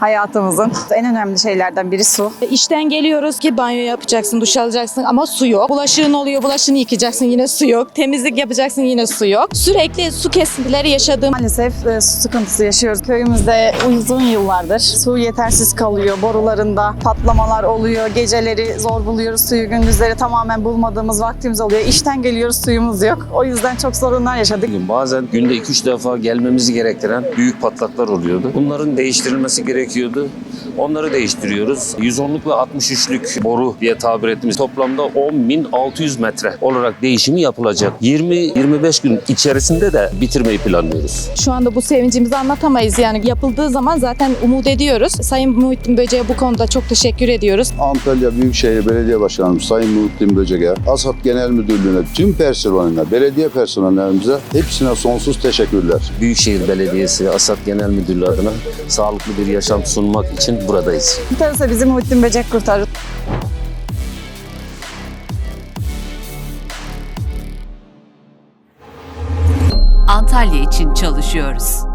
hayatımızın en önemli şeylerden biri su. İşten geliyoruz ki banyo yapacaksın, duş alacaksın ama su yok. Bulaşığın oluyor, bulaşığını yıkacaksın yine su yok. Temizlik yapacaksın yine su yok. Sürekli su kesintileri yaşadığım Maalesef e, su sıkıntısı yaşıyoruz. Köyümüzde uzun yıllardır su yetersiz kalıyor. Borularında patlamalar oluyor. Geceleri zor buluyoruz suyu. Gündüzleri tamamen bulmadığımız vaktimiz oluyor. İşten geliyoruz suyumuz yok. O yüzden çok sorunlar yaşadık. Bazen günde 2-3 defa gelmemizi gerektiren büyük patlaklar oluyordu. Bunların değiştirilmesi gerekiyordu. Onları değiştiriyoruz. 110'luk ve 63'lük boru diye tabir ettiğimiz toplamda 10.600 metre olarak değişimi yapılacak. 20-25 gün içerisinde de bitirmeyi planlıyoruz. şu anda bu sevincimizi anlatamayız. Yani yapıldığı zaman zaten umut ediyoruz. Sayın Muhittin Böce'ye bu konuda çok teşekkür ediyoruz. Antalya Büyükşehir Belediye Başkanımız Sayın Muhittin Böcek'e, ASAD Genel Müdürlüğü'ne, tüm personeline, belediye personellerimize hepsine sonsuz teşekkürler. Büyükşehir Belediyesi Asat Genel Müdürlüğü adına sağlıklı bir yaşam sunmak için buradayız. Kurtarırsa bizi Muhittin Böcek kurtarır. Antalya için çalışıyoruz.